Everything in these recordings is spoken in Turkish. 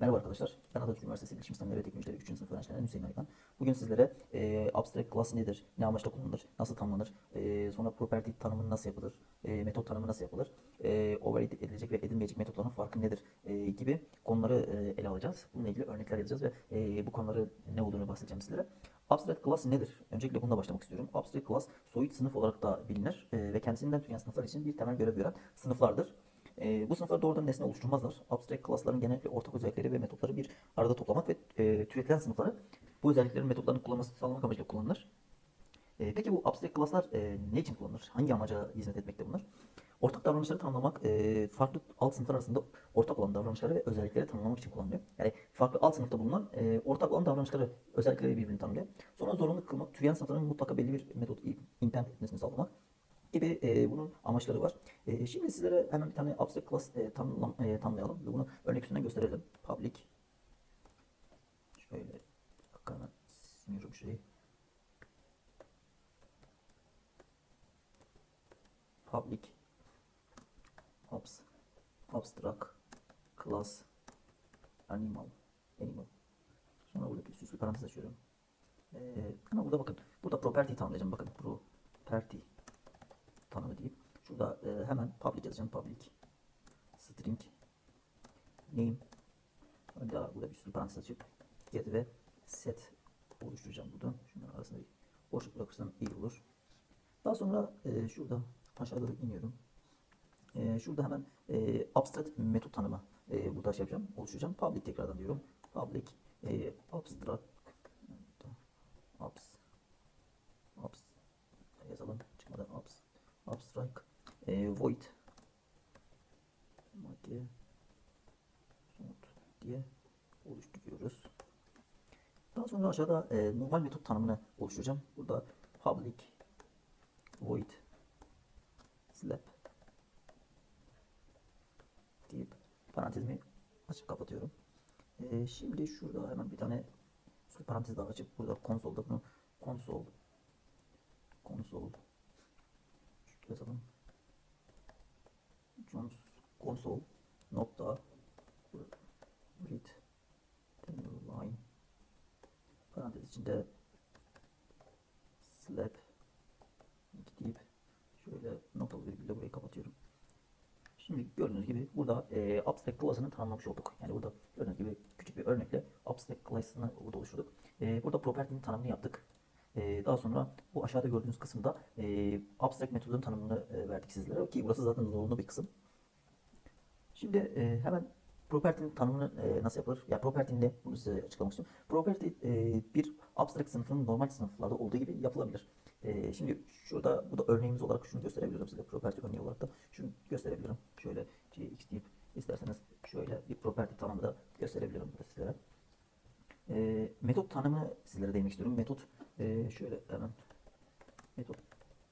Merhaba arkadaşlar. Ben Atatürk Üniversitesi Bilişim Sistemleri ve Teknolojileri 3. sınıf öğrencilerinden Hüseyin Aykan. Bugün sizlere e, abstract class nedir, ne amaçla kullanılır, nasıl tanımlanır, e, sonra property tanımı nasıl yapılır, e, metot tanımı nasıl yapılır, e, override edilecek ve edilmeyecek metotların farkı nedir e, gibi konuları e, ele alacağız. Bununla ilgili örnekler yazacağız ve e, bu konuları ne olduğunu bahsedeceğim sizlere. Abstract class nedir? Öncelikle bununla başlamak istiyorum. Abstract class soyut sınıf olarak da bilinir e, ve kendisinden türeyen sınıflar için bir temel görev gören sınıflardır. E, bu sınıflar doğrudan nesne oluşturmazlar. Abstract class'ların genellikle ortak özellikleri ve metotları bir arada toplamak ve e, türetilen sınıfları bu özelliklerin metotlarını kullanması sağlamak amacıyla kullanılır. E, peki bu abstract class'lar e, ne için kullanılır? Hangi amaca hizmet etmekte bunlar? Ortak davranışları tanımlamak, e, farklı alt sınıflar arasında ortak olan davranışları ve özellikleri tanımlamak için kullanılıyor. Yani farklı alt sınıfta bulunan e, ortak olan davranışları, özellikleri birbirini tanımlıyor. Sonra zorunlu kılmak, türeyen sınıfların mutlaka belli bir metot implement etmesini sağlamak gibi e, bunun amaçları var. E, şimdi sizlere hemen bir tane abstract class e, tanımlam, e, tanımlayalım ve bunu örnek üstünden gösterelim. Public şöyle dakika hemen siliyorum. Public abs, abstract class animal animal sonra burada bir süslü parantez açıyorum. Ee, ama burada bakın burada property tanımlayacağım bakın property tanımı deyip şurada e, hemen public yazacağım. Public string name daha burada bir sürü parantez açıp get ve set oluşturacağım buradan. Şunların arasında boşluk bırakırsam iyi olur. Daha sonra e, şurada aşağı doğru iniyorum. E, şurada hemen e, abstract metot tanımı e, burada şey yapacağım, oluşturacağım. Public tekrardan diyorum. Public e, abstract abs abs yazalım çıkmadan abs abstract e, void madde somut diye oluşturuyoruz. Daha sonra aşağıda e, normal metot tanımını oluşturacağım. Burada public void slap deyip parantezimi açıp kapatıyorum. E, şimdi şurada hemen bir tane parantez daha açıp burada konsolda bunu konsol konsol yazalım. Console nokta read line parantez içinde slap deyip şöyle noktalı virgülle burayı kapatıyorum. Şimdi gördüğünüz gibi burada e, abstract class'ını tanımlamış olduk. Yani burada gördüğünüz gibi küçük bir örnekle abstract class'ını burada oluşturduk. E, burada property'nin tanımını yaptık. E, daha sonra bu aşağıda gördüğünüz kısımda e, abstract metodun tanımını e, verdik sizlere ki burası zaten zorunlu bir kısım. Şimdi e, hemen property'nin tanımını e, nasıl yapılır? Ya property ne? Bunu size açıklamak istiyorum. Property e, bir abstract sınıfının normal sınıflarda olduğu gibi yapılabilir. E, şimdi şurada bu da örneğimiz olarak şunu gösterebilirim size. Property örneği olarak da şunu gösterebilirim. Şöyle gx deyip isterseniz şöyle bir property tanımı da gösterebilirim burada sizlere. E, metot tanımını sizlere değinmek istiyorum. Metot e, şöyle hemen metot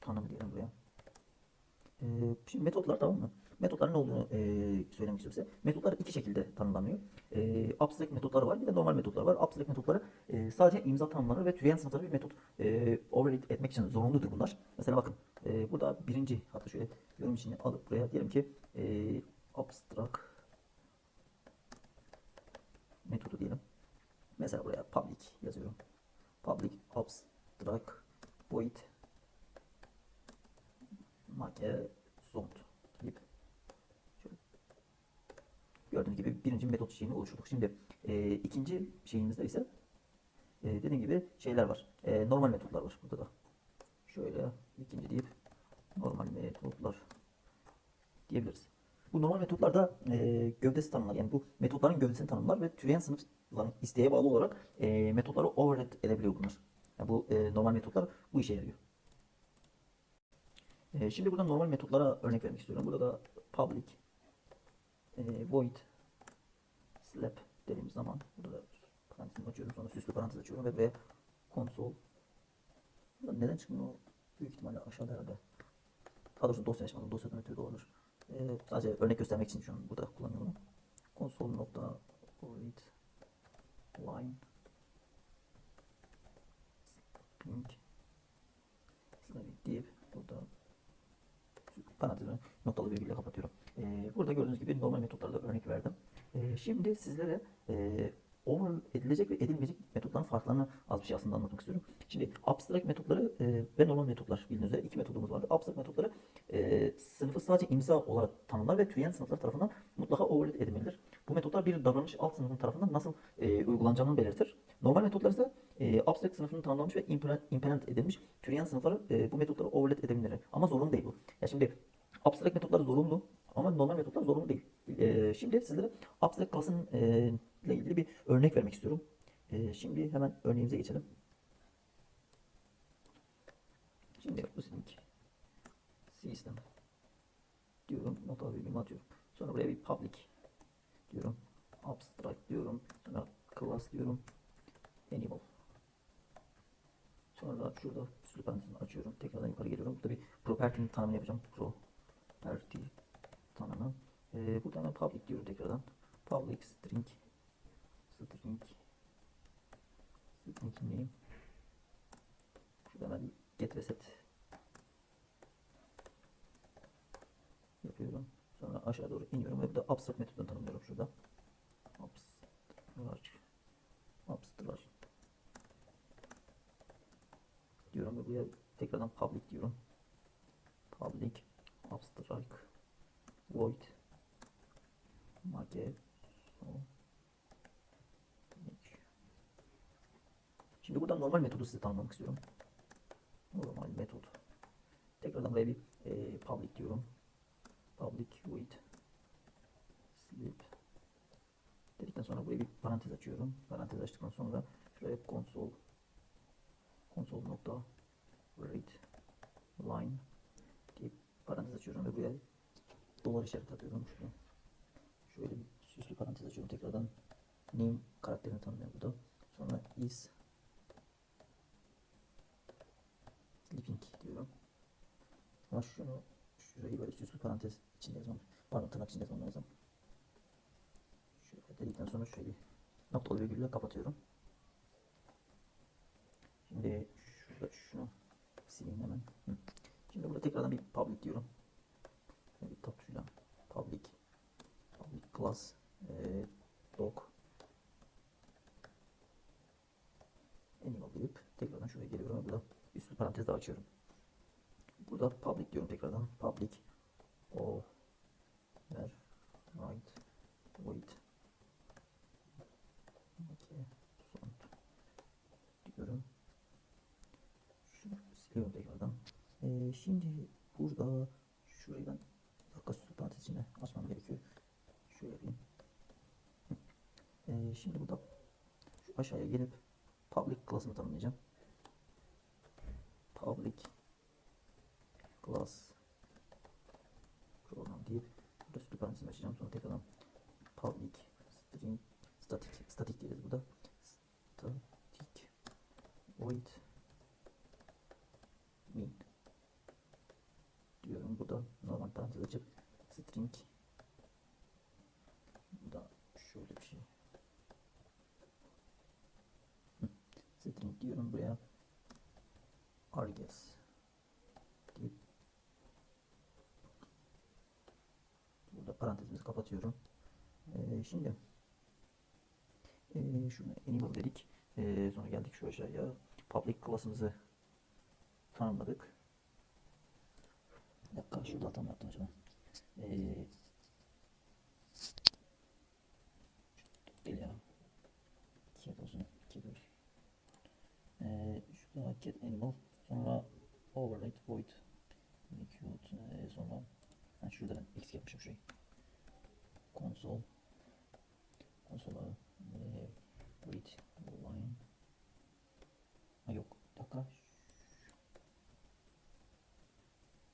tanımı diyelim buraya. E, metotlar tamam mı? Metotların ne olduğunu e, söylemek istiyorum size. Metotlar iki şekilde tanımlanıyor. E, abstract metotları var bir de normal metotlar var. Abstract metotları e, sadece imza tanımları ve türeyen sınıfları bir metot e, override etmek için zorunludur bunlar. Mesela bakın e, burada birinci hatta şöyle yorum içine alıp buraya diyelim ki e, abstract metodu diyelim. Mesela buraya public yazıyorum. Public abstract void make zond deyip şöyle. gördüğünüz birinci metot şeyini oluşturduk. Şimdi e, ikinci şeyimizde ise e, dediğim gibi şeyler var. E, normal metotlar var burada da. Şöyle ikinci deyip normal metotlar diyebiliriz. Bu normal metotlar da e, gövdesi tanımlar. Yani bu metotların gövdesini tanımlar ve türeyen sınıfların isteğe bağlı olarak e, metotları override edebiliyor bunlar. Yani bu e, normal metotlar bu işe yarıyor. E, şimdi burada normal metotlara örnek vermek istiyorum. Burada da public e, void slap dediğimiz zaman burada da parantez açıyorum sonra süslü parantez açıyorum ve buraya console burada neden çıkmıyor? Büyük ihtimalle aşağıda herhalde. Daha doğrusu dosya açmadım. Dosyadan ötürü de olabilir. Ee, sadece örnek göstermek için şu an burada kullanıyorum. Console nokta read line string deyip burada parantezini noktalı virgülle kapatıyorum. Ee, burada gördüğünüz gibi normal metotlarda örnek verdim. Ee, şimdi sizlere e, over edilecek ve edilmeyecek metotların farklarını az bir şey aslında anlatmak istiyorum. Şimdi abstract metotları e, ve normal metotlar bildiğiniz üzere iki metodumuz vardı. Abstract metotları e, sınıfı sadece imza olarak tanımlar ve türeyen sınıflar tarafından mutlaka override edilmelidir. Bu metotlar bir davranış alt sınıfının tarafından nasıl e, uygulanacağını belirtir. Normal metotlar ise e, abstract sınıfının tanımlanmış ve implement edilmiş türeyen sınıfları e, bu metotları override edebilirler. Ama zorunlu değil bu. Ya şimdi abstract metotlar zorunlu ama normal metotlar zorunlu değil. E, şimdi sizlere abstract class'ın e, ile ilgili bir örnek vermek istiyorum. E, şimdi hemen örneğimize geçelim. Şimdi bu sizinki. System diyorum. Nota virgülümü atıyorum. Sonra buraya bir public diyorum. Abstract diyorum. Sonra class diyorum. Animal. Sonra şurada parantezini açıyorum. Tekrardan yukarı geliyorum. Burada bir property'nin tanımını yapacağım. Property. Ee, burada hemen public diyorum tekrardan. Public string string string name Şurada hemen bir get ve set yapıyorum. Sonra aşağı doğru iniyorum ve burada abstract metodunu tanımlıyorum şurada. Abstract abstract diyorum ve buraya tekrardan public diyorum. Public abstract void Şimdi buradan normal metodu size tanımlamak istiyorum. Normal metod. Tekrardan buraya bir e, public diyorum. Public void sleep dedikten sonra buraya bir parantez açıyorum. Parantez açtıktan sonra şuraya console console nokta read line diye parantez açıyorum ve buraya dolar işareti atıyorum. Şurada. Şöyle bir süslü parantez açıyorum tekrardan. Name karakterini tanımlıyorum burada. Sonra is sleeping diyorum. Ama şunu şurayı böyle süslü parantez içinde yazmam. Pardon tırnak içinde yazmam lazım. Şöyle dedikten sonra şöyle noktalı virgülle kapatıyorum. Şimdi şurada şunu sileyim hemen. Şimdi burada tekrardan bir public diyorum. Şöyle bir tab tuşuyla public class e, dog animal deyip tekrardan şuraya geliyorum burada üstü parantez daha açıyorum. Burada public diyorum tekrardan. Public o ver void okay, son diyorum. Şunu siliyorum tekrardan. Ee, şimdi burada şurayı ben dakika süslü parantez içine açmam gerekiyor. Şöyle yapayım. Ee, şimdi burada şu aşağıya gelip public class'ını tanımlayacağım. Public class program deyip burada süslü parantezini açacağım. Sonra tekrardan public string static static diyeceğiz burada. Static void min diyorum. Burada normal parantez açıp string burada şöyle bir şey Hı. string diyorum buraya deyip burada parantezimizi kapatıyorum. Ee, şimdi ee, şunu enable dedik. Ee, sonra geldik şu aşağıya. Public class'ımızı tanımladık. Bir dakika şurada hata mı yaptım acaba? Ee, değil ya. Cat olsun. Cat olsun. Ee, şurada get animal. Sonra override void. Execute. Ee, sonra ha, şurada ben eksik yapmışım şurayı. Console. Konsola e, read line. Ha yok. Dakika.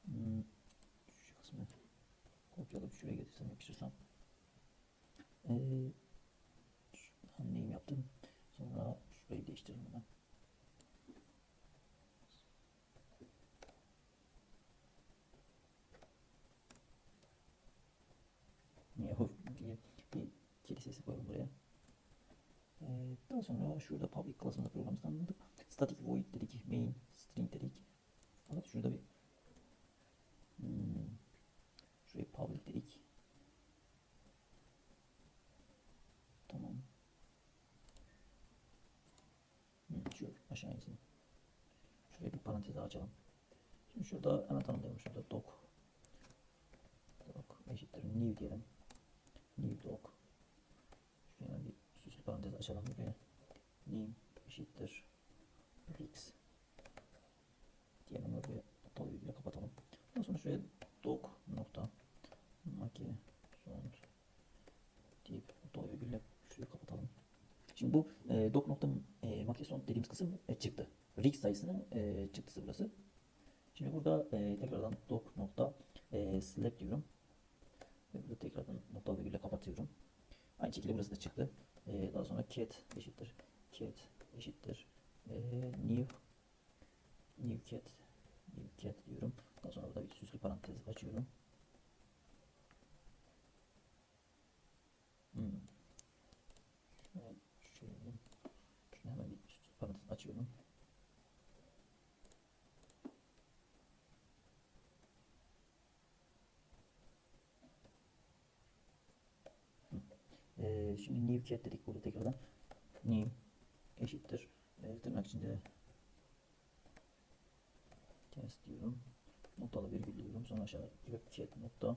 Hmm, şu kısmı kopyalayıp şuraya getirsem yapıştırsam. Ee, sonra şurada public class'ını programı tanımladık. Static void dedik, main string dedik. Fakat şurada bir hmm, şuraya public dedik. Tamam. Hmm, şöyle aşağı insin. Şuraya bir parantez açalım. Şimdi şurada hemen tanımlayalım. Şurada doc. Doc eşittir new diyelim. New doc. Şuraya bir süslü parantez açalım. Ve e, doc nokta e, sound dediğimiz kısım e, çıktı. Rix sayısının e, çıktısı burası. Şimdi burada e, tekrardan doc nokta e, select diyorum. Ve burada tekrardan noktalı virgülle kapatıyorum. Aynı şekilde burası da çıktı. E, daha sonra cat eşittir cat eşittir e, new new cat new cat diyorum. Daha sonra burada bir süslü parantez açıyorum. Hmm. Şöyle, şöyle diyeyim. Şunu hemen bir süslü parantez açıyorum. Ee, şimdi new cat dedik burada tekrardan. New eşittir. E, tırnak içinde test diyorum. Noktalı virgül diyorum. Sonra aşağıda cat nokta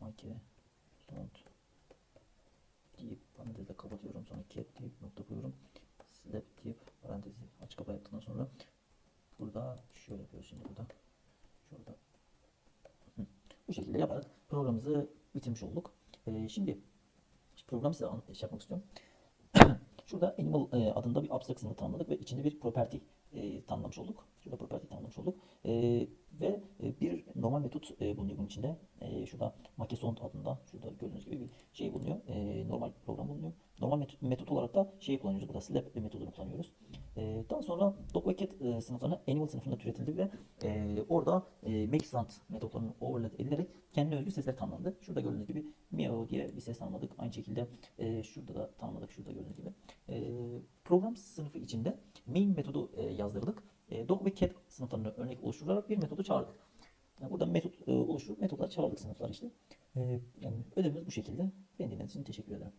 make sound deyip parantezle kapatıyorum. Sonra cat deyip nokta koyuyorum. Slap deyip parantezi aç kapa yaptıktan sonra burada şöyle yapıyoruz şimdi burada. Şurada. Hı. Bu şekilde yaparak programımızı bitirmiş olduk. Ee, şimdi programı size an- şey yapmak istiyorum. Şurada animal e, adında bir abstract sınıfı tanımladık ve içinde bir property e, tanımlamış olduk. Şurada property tanımlamış olduk. E, ve e, bir normal metot e, bulunuyor bunun içinde. E, şurada makesound adında şurada gördüğünüz gibi bir şey bulunuyor. E, normal program bulunuyor. Normal metot, metot olarak da şey kullanıyoruz burada slap metodunu kullanıyoruz. E, daha sonra doc ve cat e, sınıflarına animal sınıfında türetildi ve e, orada e, sound metotlarının overload edilerek kendi özgü sesler tanımlandı. Şurada gördüğünüz gibi meow diye bir ses tanımladık. Aynı şekilde e, şurada da tanımladık. Şurada gördüğünüz gibi. E, program sınıfı içinde main metodu e, yazdırdık. E, doc ve cat sınıflarını örnek oluşturarak bir metodu çağırdık. Yani burada metot e, oluşturup metodlar çağırdık sınıflar işte. E, yani ödevimiz bu şekilde. Beni dinlediğiniz için teşekkür ederim.